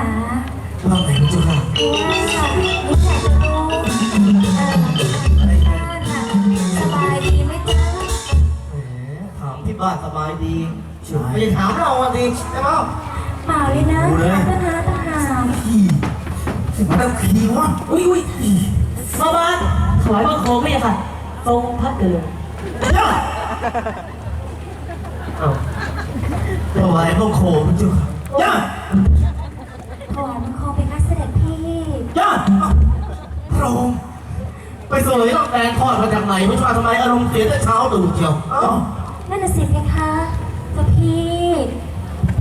จ๋าว่าไงพระเจ้าค่ะคือว่านี่อยากจะรู้เอ่อบ้านน่ะสบายดีไหมจ๊ะแหมถามที่บ้านสบายดีไม่ได้ถามเราอะดิใช่ไหมเปล่าเลยนะดูเลยทหารทหารมันต้องขี่วะอุ้ยอุ้ยมาบ้านถวายบังคมไม่ใช่ค่ะทรงพระเดือย่าเอ้าถวายพระโคพระเจ้า พระองค์ไปเสวยต้องแตงทอดมาจากไหนไม่ทราบทำไมอารมณ์เสียแต่เช้าตื่นเชียวเอ้านั่นน่ะสิเพคะเจ้าพี่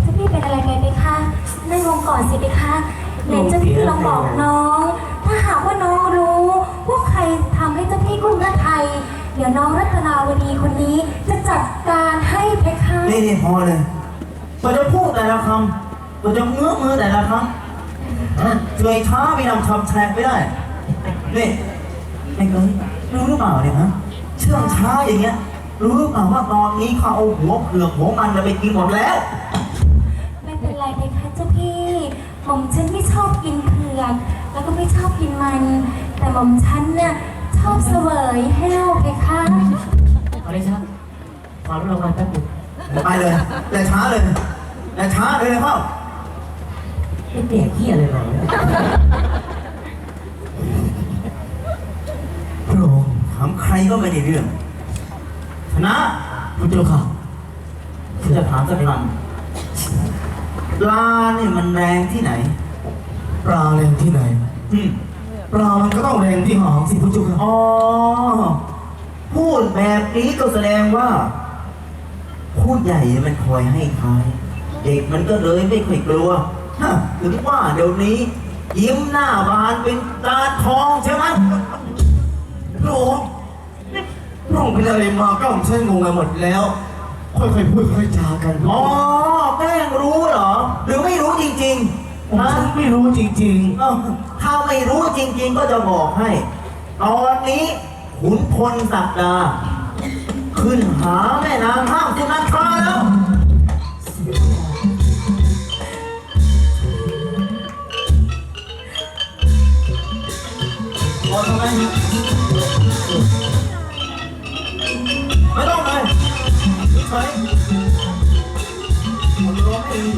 เจ้าพี่เป็นอะไรไปไหมคะนั่งลงก่อนสิเพคะไหนเจ้าพี่ลองบอกน้อง ถ้าหากว่าน้องรู้ว่าใครทำให้เจ้าพี่กุ้งนาไทย เดี๋ยวน้องรัตนาวดีคนนี้จะจัดการให้เพคะ นี่นี่พอเลยเราจะพูดแต่ละคำเราจะเงื้อมือแต่ละคำ ฮะเฉยช้าไม่นำคำแทนไม่ได้ นี่ไอ้เอ้ยรู้หรือเปล่าเนี่ยฮะ เชื่องช้าอย่างเงี้ย รู้หรือเปล่าว่าตอนนี้เขาเอาหัวเผือกหัวมันจะไปกินหมดแล้ว ไม่เป็นไรเพคะเจ้าพี่ หม่อมฉันไม่ชอบกินเผือก แล้วก็ไม่ชอบกินมัน แต่หม่อมฉันน่ะชอบเสวยแห้วเพคะเอาเลยครับขอรางวัลแป๊บหนึงไปเลยแต่ช้าเลยแต่ช้าเลยเข้า ไอ้เด็กเหี้ยอะไรมาเนี่ยพระองค์ถามใครก็ไม่ได้เรื่องชนะพระเจ้าค่ะฉันจะถามสักคำปลาเนี่ยมันแรงที่ไหน ปลาแรงที่ไหน อืมปลามันก็ต้องแรงที่หางสิพระเจ้าค่ะอ๋อพูดแบบนี้ก็แสดงว่าพูดใหญ่มันคอยให้ท้าย เด็กมันก็เลยไม่ค่อยกลัว ฮะถึงว่าเดี๋ยวนี้ ยิ้มหน้าบานเป็นตาทองใช่ไหมพระองค์พระองค์เป็นอะไรมาก็ผมใช่งงไปหมดแล้ว ค่อยๆพูดค่อยๆจากันอ๋อแกล้งรู้เหรอ หรือไม่รู้จริงผมๆฮะฉันไม่รู้จริงเอ้าถ้าไม่รู้จริง ๆ ก็จะบอกให้ ตอนนี้ขุนพลศักดา ขึ้นหาแม่นางห้ามสุนันทราแล้ว ไมไม่ต้องเลยเฉยๆผมร้องให้ดี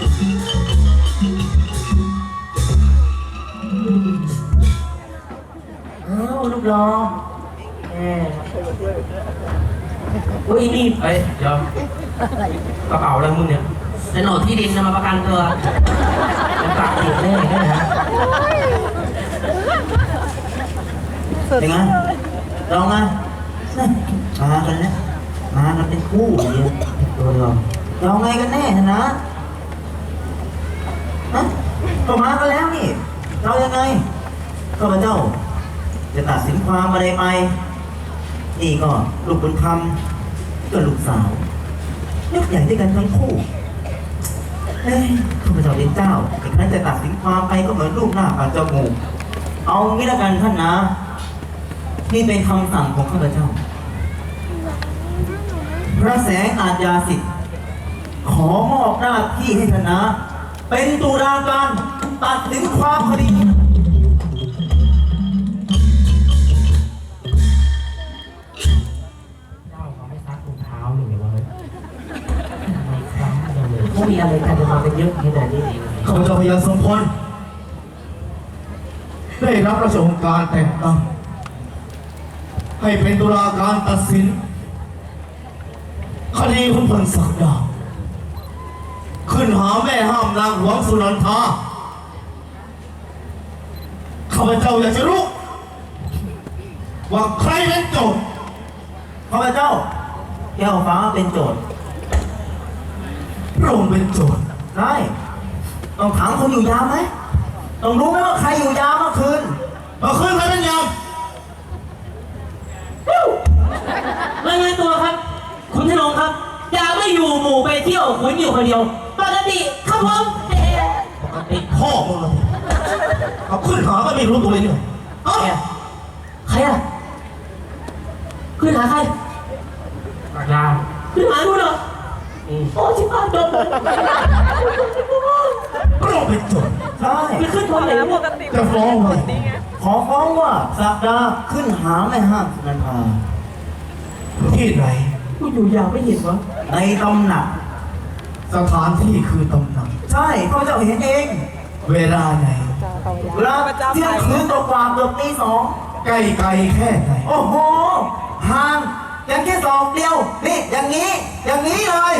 อ้าวลูกรอแหมอุ้ยนี่เฮ้ยเดี๋ยวกระเป๋าอะไรมึงเนี่ยโฉนดที่ดินนะมาประกันตัวมันปากผิดแน่ด้วย นะเป็นไงลองมามากันแล้วมากันเป็นคู่เดียวตัวเราเราไงกันแน่นะนะฮะก็มากันแล้วนี่ เรายังไงข้าพเจ้า จะตัดสินความอะไรไปนี่ก็ลูกบุญธรรมก็ลูกสาวลูกใหญ่ด้วยกันทั้งคู่เฮ้ยข้าพเจ้าเป็นเจ้าอีกนั้นจะตัดสินความไปก็เหมือนลูกหน้าปากจมูกเอางี้ล้วกันท่านนะ นี่เป็นคำสั่งของข้าพเจ้า พระแสงอาจยาสิทธิ์ขอมอบหน้าที่ให้ท่านนะ เป็นตุลาการตัดสินความคดีเจ้าเขาไม่ซักถุงเท้าหรือวะเฮ้ยทำไมคล้ำจังเลยเขามีอะไรกันจะมาเป็นเยอะขนาดนี้ๆข้าพเจ้าพยาสมพลได้รับราชองค์การแต่งตั้ง ให้เป็นตุลาการตัดสิน คดีคุณพลศักดาขึ้นหาแม่ห้ามนางหลวงสุนันทาข้าพเจ้าอยากจะรู้ว่าใครเป็นโจทย์ข้าพเจ้าแก้วฟ้าเป็นโจทย์พระองค์เป็นโจทย์ได้ต้องถามคนอยู่ยามไหมต้องรู้ไหมว่าใครอยู่ยามเมื่อคืนเมาขึ้นใครเป็นยาม รายงานตัวครับ คุณธนงครับอย่าไม่อยู่หมู่ไปเที่ยวคุณอยู่คนเดียวปกติครับผมเอ๊ะปกติพ่อมึงเลยเอาขึ้นหาก็ไม่รู้ตัวเลยเนี่ยเอ้าแกใครอะขึ้นหาใครปากยาวขึ้นหาดูเหรออืมโอ้ชิบหายโดนพระองค์เป็นโจทย์ใช่ไปขึ้นตอนไหนเนี่ยจะฟ้องไว้ขอฟ้องว่าสักดาขึ้นหาแม่ห้ามสุนันทา ที่ไหน กูอยู่ยาวไม่เห็นวะในตำหนัก สถานที่คือตำหนัก ใช่ข้าพเจ้าเห็นเอง เวลาไหนเวลาเที่ยงคืนกว่าๆเกือบตีสองใกล้ไกลแค่ไหน โอ้โหห่างอย่างแค่สองเดียว นี่ อย่างนี้ อย่างนี้เลย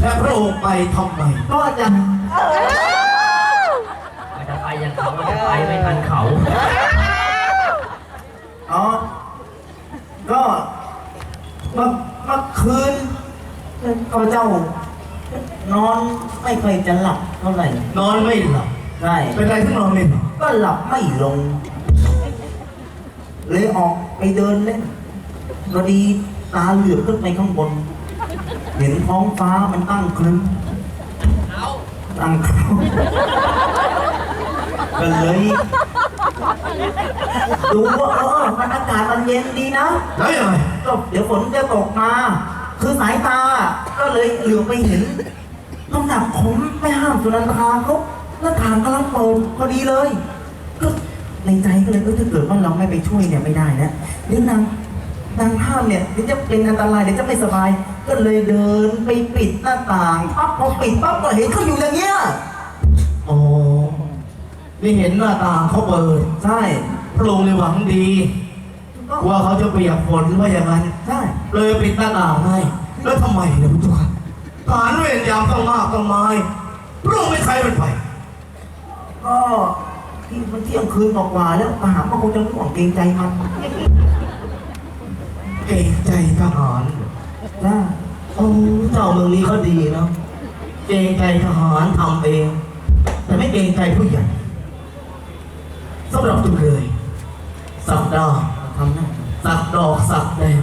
และพระองค์ไปทำไมก็จะมันจะไปยังเขามันจะไปไม่ทันเขา อ๋อ ก็ เมื่อเมื่อคืนข้าพเจ้านอนไม่ค่อยจะหลับเท่าไหร่นอนไม่หลับใช่เป็นไรที่นอนไม่หลับก็หลับไม่ลง เลยออกไปเดินเล่นพอดีตาเหลือบขึ้นไปข้างบน เห็นท้องฟ้ามันตั้งครึ้มตั้งครึ้ม ก็เลยดูว่าเออมันอากาศมันเย็นดีนะแล้วยังไงก็เดี๋ยวฝนจะตกมา คือสายตา ก็เลยเหลือบไปเห็นน้ำหนักของแม่ห้ามสุนันทาเขาหน้าต่างกำลังเปิดพอดีเลย ก็ในใจก็เลยเออถ้าเกิดว่าเราไม่ไปช่วยเนี่ยไม่ได้นะเดี๋ยวนางนางห้ามเนี่ยเดี๋ยวจะเป็นอันตรายเดี๋ยวจะไม่สบาย ก็เลยเดินไปปิดหน้าต่างปั๊บพอปิดปั๊บก็เห็นเขาอยู่อย่างเงี้ยโอ้ นี่เห็นหน้าต่างเขาเปิด ใช่ พระองค์เลยหวังดีก็ว่าเขาจะเปียกฝนหรือว่าอย่างนั้นใช่เลยปิดหน้าต่างให้แล้วทำไมเนี่ยพุทธค่ะฐานเวรยามต้องมากต้องไม้พระองค์ไม่ใครเป็นไปก็ที่มันเที่ยงคืนกว่าแล้วทหารมันคงจะห่วงเกรงใจมันเกรงใจทหารจ้าโอ้เจ้าเมืองนี้เขาดีเนาะเกรงใจทหารทำเอง แต่ไม่เกรงใจผู้ใหญ่ สำหรับตุเลย สัปดาห์ทำหน้าสักดอกสักแดง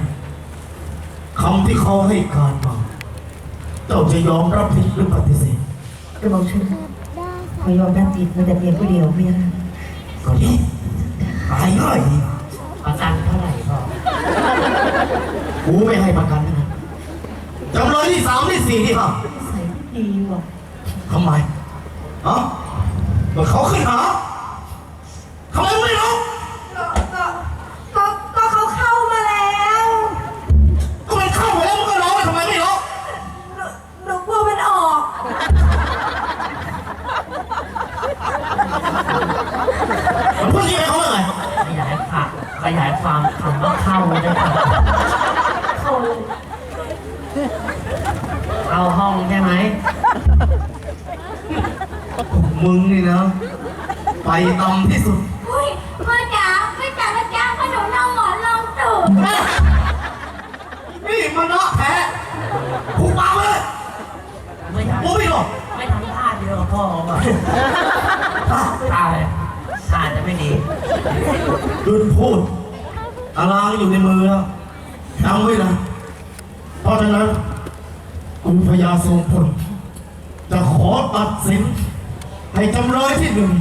คำที่เขาให้การมาเจ้าจะยอมรับผิดหรือปฏิเสธกระบอกฉันขอยอมรับผิดมาแต่เพียงผู้เดียวไม่ได้ก็ดีตายง่ายดีประกันเท่าไหร่พ่อกูไม่ให้ประกันนะจำเลยที่สามที่สี่ที่ห้าใส่ดีว่ะทำไมฮะเมื่อเขาขึ้นหา ขยายความคำว่าเข้าได้ไหมเข้าเข้าห้องใช่ไหม มึงนี่นะ ไปต่ำที่สุด เฮ้ยพ่อจ๋าพ่อจ๋าพ่อจ๋าพ่อหนูนอนหมอนรองตูดนี่มันเนาะแท้ผูกปากเลยไม่ทกูไม่หรอกำไม่ทำท่าเดียวกับพ่อเขาป่ะท่าเลยท่าจะไม่ดี หยุดพูดตารางอยู่ในมือแล้วจำไว้นะเพราะฉะนั้นคุณพญาทรงพลจะขอตัดสิน ให้จำเลยที่หนึ่ง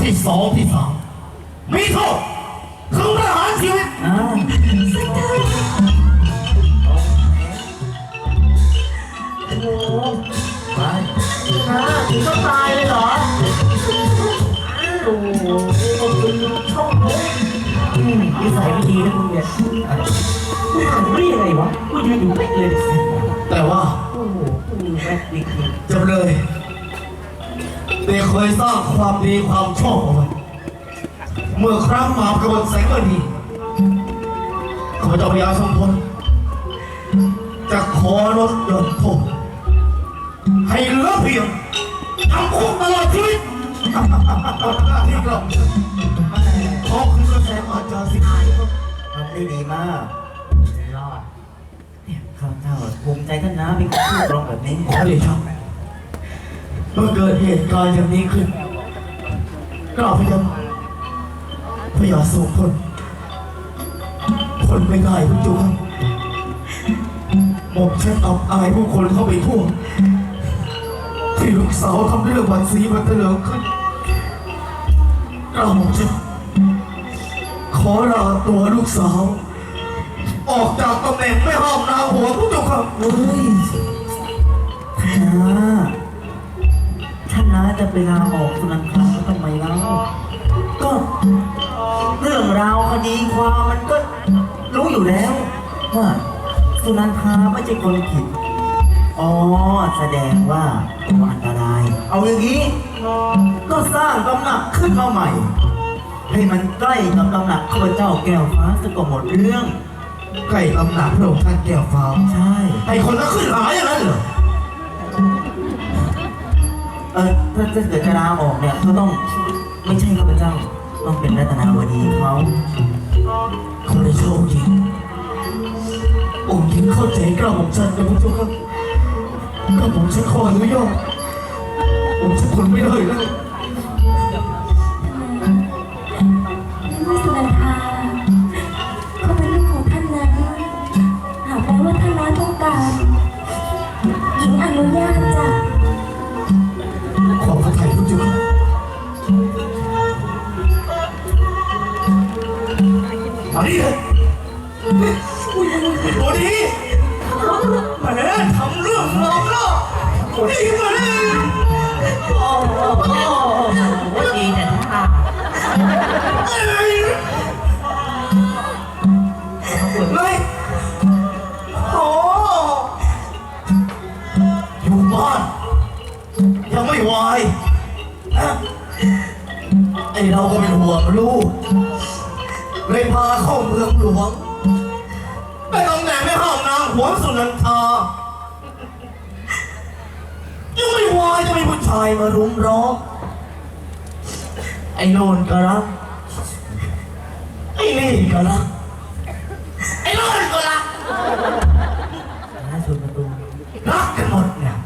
ที่สองที่สามมีโทษถึงประหารชีวิตอ้าวไปนะถึงต้องตายเลยเหรอโอ้โหช่องโนิสัยไม่ดีนะมึงเนี่ยกูถามไม่ยังไงวะกูยืนอยู่ไม่เลยแต่ว่าโอ้โหกูมีแม่ดีจริงจำเลยได้เคยสร้างความดีความชอบเอาไว้เมื่อครั้งมากบฏแสงมณีข้าพเจ้าพญาทรงพลจะขอลดหย่อนโทษให้เลือเพียงจำคุกตลอดชีวิตหมดหน้า ที่กลับขอคืนกระแสมาจาสิกายทำได้ดีมากรอดเนี่ยข้าพเจ้าภูมิใจท่านนะมีคนพูดตรงแบบนี้ขอเดชะเมื่อเกิดเหตุการณ์อย่างนี้ขึ้นกล่าวพยาพยาทรงพลทนไม่ได้พุทธเจุครับหมกฉันอับอายผู้คนเข้าไปทั่วที่ลูกสาวทำเรื่องวันสีวันเถลิงขึ้น กล่าวหมกฉันขอลาตัวลูกสาว ออกจากตำแหน่งไม่ห้ามนาหัวพุทธเจ้าครับเฮ้ยท่านนะท่านนะจะไปลาออกสุนันทาเขาทำไมเล่าก็เรื่องราวคดีความมันก็รู้อยู่แล้วว่าสุนันทาไม่ใช่คนผิด อ๋อ แสดงว่าตัวอันตรา เอาอย่างนี้ ก็สร้างตำหนักขึ้นมาใหม่ ให้มันใกล้กับตำหนักข้าพเจ้าแก้วฟ้าสก็หมดเรื่อง ใกล้ตำหนักพระองค์ท่านแก้วฟ้า ใช่ไอ้คนนั้นขึ้นหาอย่างนั้นเหรอ เออถ้าจะเกิดจะลาออกเนี่ยก็ต้องไม่ใช่ข้าพเจ้า ต้องเป็นรัตนาวดีเขาคนในโชคดีองค์หญิงเข้าใจกระหม่อมฉันนะพระเจ้าครับกระหม่อมฉันขออนุญาต องค์ฉันทนไม่ได้แล้วไม่สุนันทาเขาเป็นลูกของท่านนั้นหากแม้ว่าท่านน้อยต้องการหญิงอนุญาต ไอเราก็เป็นห่วงลูกเลยพาเข้าเมืองหลวงไปตำแหน่งไม่ห้ามนางหัวสุนันทายังไม่วายจะมีผู้ชายมารุมร้องไอ้โนนก็รักไอ้นี่ก็รักไอ้โนนก็รักน้าชนประตูรักกันหมดเนี่ย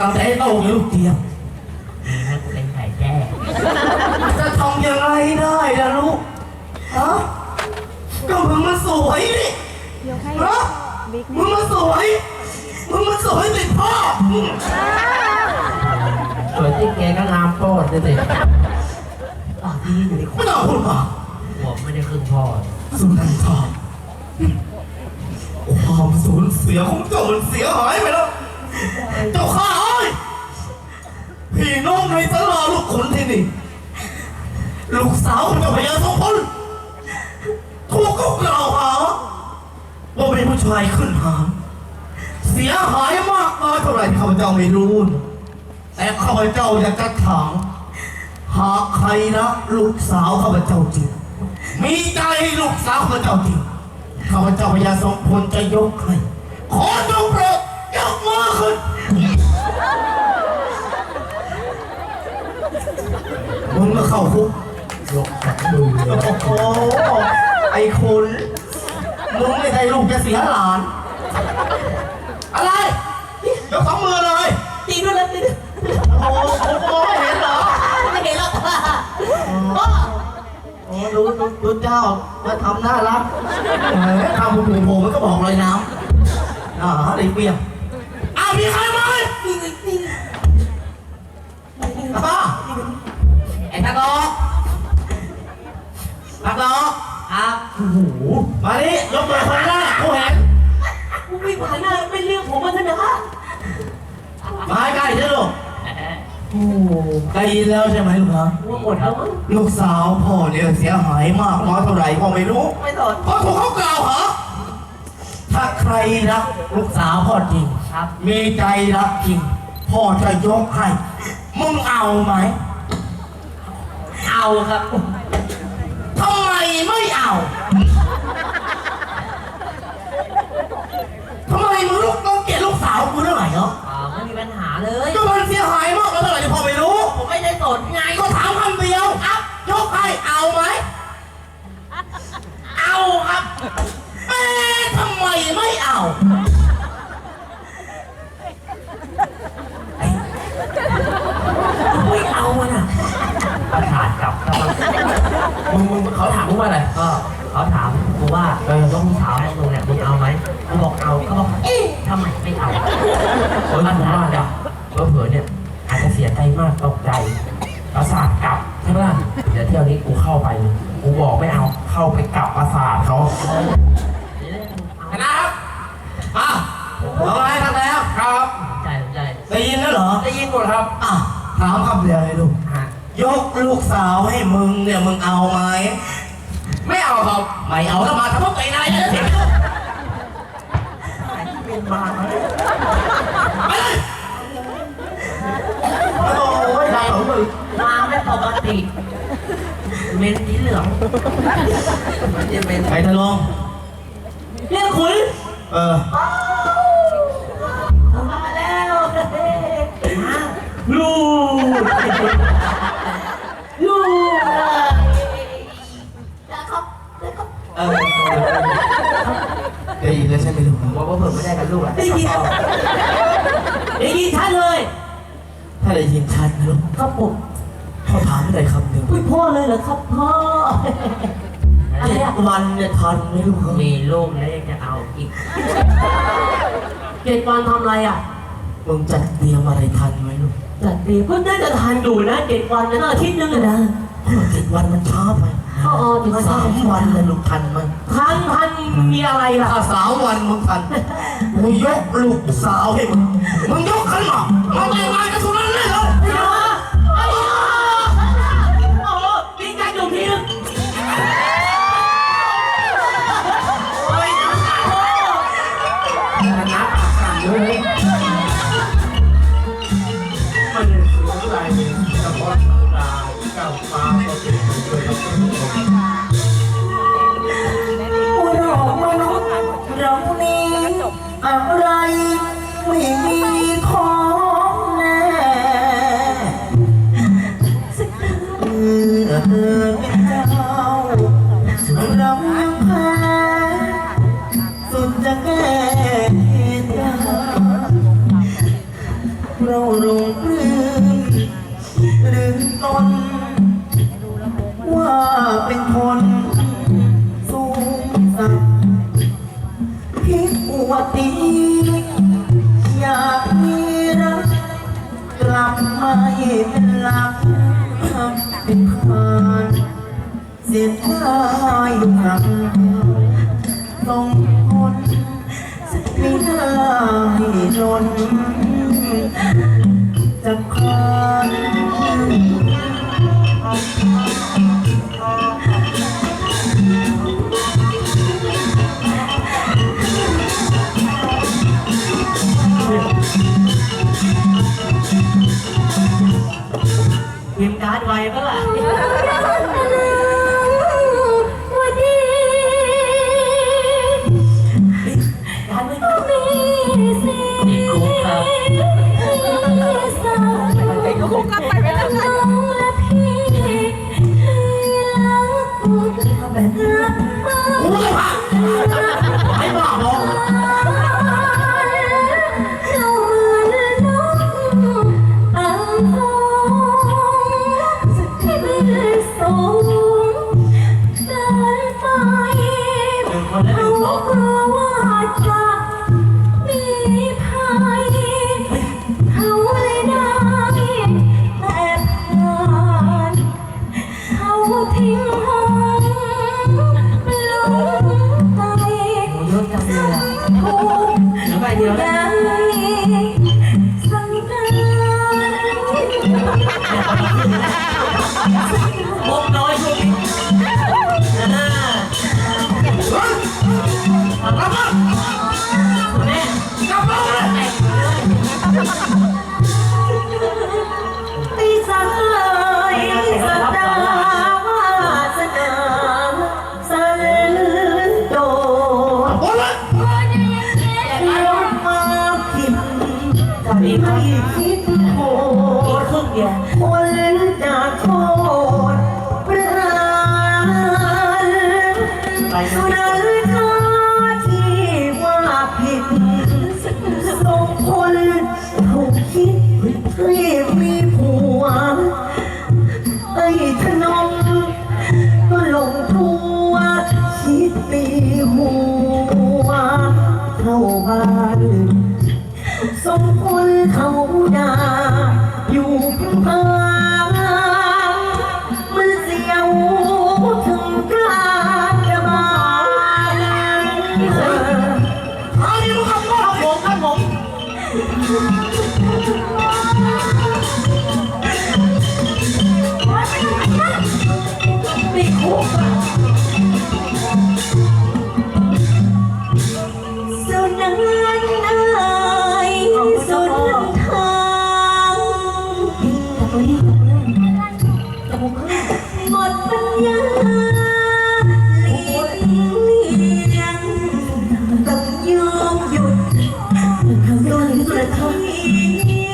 ตั้งแต่ไอ้โต้งลูกเดียวให้กูเป็นไข่แจ้ำยังไงได้ล่ะลูก ฮะ ก็มึงมันสวยนี่ฮะมึงมันสวย มึงมันสวยติดพ่ออืมสวยที่แกก็งามโปรดเลยสิปากดีอยู่ในไม่ต้องพูดมากหัวไม่ได้ครึ่งพ่อสุนันทาความสูญเสียของเจ้ามันเสียหายไปแล้ว เจ้าข้าเอ้ยพี่น้องในตลาดลูกขุนที่นี่ ลูกสาวของพญาสองคนถูกเขากล่าวหาว่าเป็นผู้ชายขึ้นหางเสียหายมากน้อยเท่าไหร่ข้าพเจ้าไม่รู้นะแต่ข้าพเจ้าอยากจะถามหากใครรักลูกสาวข้าพเจ้าจริงมีใจให้ลูกสาวข้าพเจ้าจริงข้าพเจ้าพญาสองคนจะยกให้ขอจงโปรดยกมือขึ้นมึงก็เข้าคุก ยกสองมือเลยโอ้โหไอ้คุณมึงไม่ได้ลูกจะเสียหลาน อะไรยกสองมือเลยตีด้วยแล้วตีด้วยโอ้โหโอ้โหไม่เห็นเหรอไม่เห็นแล้วโอ้รู้รู้รู้เจ้ามาทำน่ารักเออทำผูโผล่มันก็บอกเลยน้ำอ่าไอ้เปียกอ้าวมีใครไหมป้าไอ้ตะกอก ตักดอกครับโอ้โหมาดิยกมือคนแรกกูเห็นกูไม่ผ่านหน้าเป็นเรื่องผมมันนะมาใกล้ๆใช่ลูกโอ้ได้ยินแล้วใช่ไหมลูกฮะกูหมดแล้วมั้งลูกสาวพ่อเนี่ยเสียหายมากน้อยเท่าไหร่พ่อไม่รู้ไม่สนเพราะถูกเขากล่าวหาถ้าใครรักลูกสาวพ่อจริงครับ มีใจรักจริง พ่อจะยกให้มึงเอาไหม เอาครับทำไม ไม่เอาทำไมมึงลูกต้องเกลียดลูกสาวกูเรื่องไหนเนาะอ่าไม่มีปัญหาเลย ก็มันเสียหายมากแล้วเท่าไหร่ที่พ่อไม่รู้ ผมไม่ได้สนไงก็ถามคำ ครับใจใจได้ยินแล้วเหรอได้ยินหมดครับ อะถามคำเดียวเลยลูกฮะยกลูกสาวให้มึงเนี่ยมึงเอาไหมไม่เอาครับไม่เอาแล้วมาทำพวกไปนายแล้วเสียเป็นบ้าไปเลยโอ้ยได้ของมึงมาไม่ปกติเมนสีเหลืองมันจะเป็นไปทะลองเรียกคุณเออ กลูกเขาแล้วเขาเออได้ยินแล้วใช่ไหมลูกว่าว่าเพิ่มไม่ได้กับลูกอะได้ยินได้ยินชัดเลย ถ้าได้ยินชัดนะลูกครับผมเขาถามอะไรคำหนึ่งพูดพ่อเลยเหรอครับพ่อเจ็ดวันเนี่ยทันไหมลูกมีลูกแล้วยังจะเอาอีกเจ็ดวันทำอะไรอะมึงจัดเตรียมอะไรทันไหมลูก จัดดีก็น่าจะทันอยู่นะเจ็ดวันนะอาทิตย์นึงอะนะเจ็ดวันมันช้าไปอ๋อเจ็ดวันสามวันเลยลูกทันไหมทันทันมีอะไรล่ะถ้าสามวันมึงทันมึงยกลูกสาวให้มึงมึงยกขึ้นมามึงไปงานกันทุกนั้นเลยเหรอไอ้หนูไอ้ เป็นคนสูงสักพิกอวดดีอยากมีรัก กลับม่เป็นหลักเป็นพานเสียดายครั้งต้องคนไม่ได้ล้นจะคลาน มการ์ดไว้ปะล่ะ ว่ Oh, ทร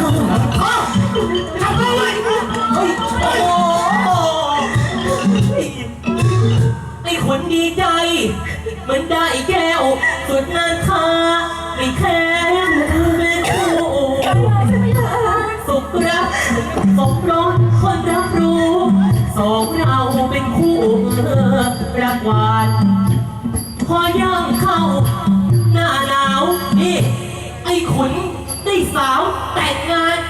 ทำอะไรเฮ้ยโอ้โหไอ้คนดีใจ เหมือนได้แก้วสุดนานคาไม่แค้นเป็นคู่สุขรักสมรสคนรับรู้ สองเราเป็นคู่รักหวานพอย่างเข้า หน้าหนาวนี่ไอ้ขุนได้สาว แต่งงาน